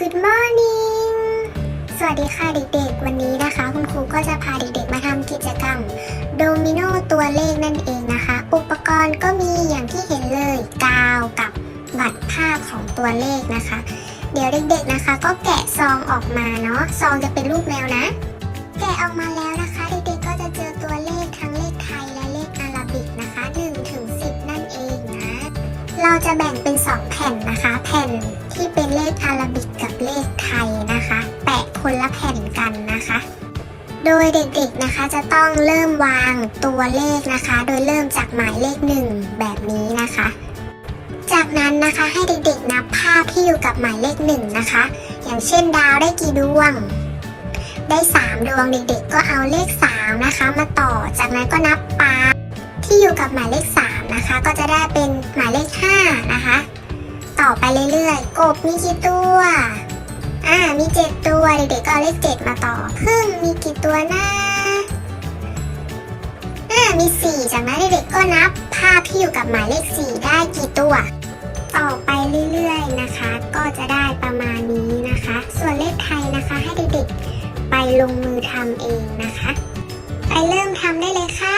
Good morning สวัสดีค่ะเด็กๆ วันนี้นะคะ คุณครูก็จะพาเด็กๆ มาทำกิจกรรม โดมิโนตัวเลขนั่นเองนะคะ อุปกรณ์ก็มีอย่างที่เห็นเลยกาวกับบัตรภาพของตัวเลขนะคะ เดี๋ยวเด็กๆนะคะ ก็แกะซองออกมาเนาะซองจะเป็นรูปแมวนะ แกะออกมาแล้วนะคะ เราจะแบ่งเป็น 2 แผ่นนะคะ แผ่นที่เป็นเลขอาราบิกกับเลขไทยนะคะ แปะคนละแผ่นกันนะคะ โดยเด็กๆนะคะจะต้องเริ่มวางตัวเลขนะคะ โดยเริ่มจากหมายเลข1แบบนี้นะคะ จากนั้นนะคะให้เด็กๆนับภาพที่อยู่กับหมายเลขหนึ่งนะคะ อย่างเช่นดาวได้กี่ดวง ได้ 3 ดวงเด็กๆ ก็เอาเลข 3 นะคะ มาต่อจากนั้นก็นับปลาที่อยู่กับหมายเลข3นะคะ ก็จะได้เป็นหมายเลข นะคะ ต่อไปเรื่อยๆ กบมีกี่ตัว อ่า มี7ตัว เด็กๆก็เอาเลข7มาต่อพึ่งมีกี่ตัวนะอ่า มี4จากนั้นเด็กๆก็นับภาพที่อยู่กับหมายเลข4ได้กี่ตัว ต่อไปเรื่อยๆนะคะ ก็จะได้ประมาณนี้นะคะ ส่วนเลขไทยนะคะให้เด็กๆไปลงมือทำเองนะคะ ไปเริ่มทำได้เลยค่ะ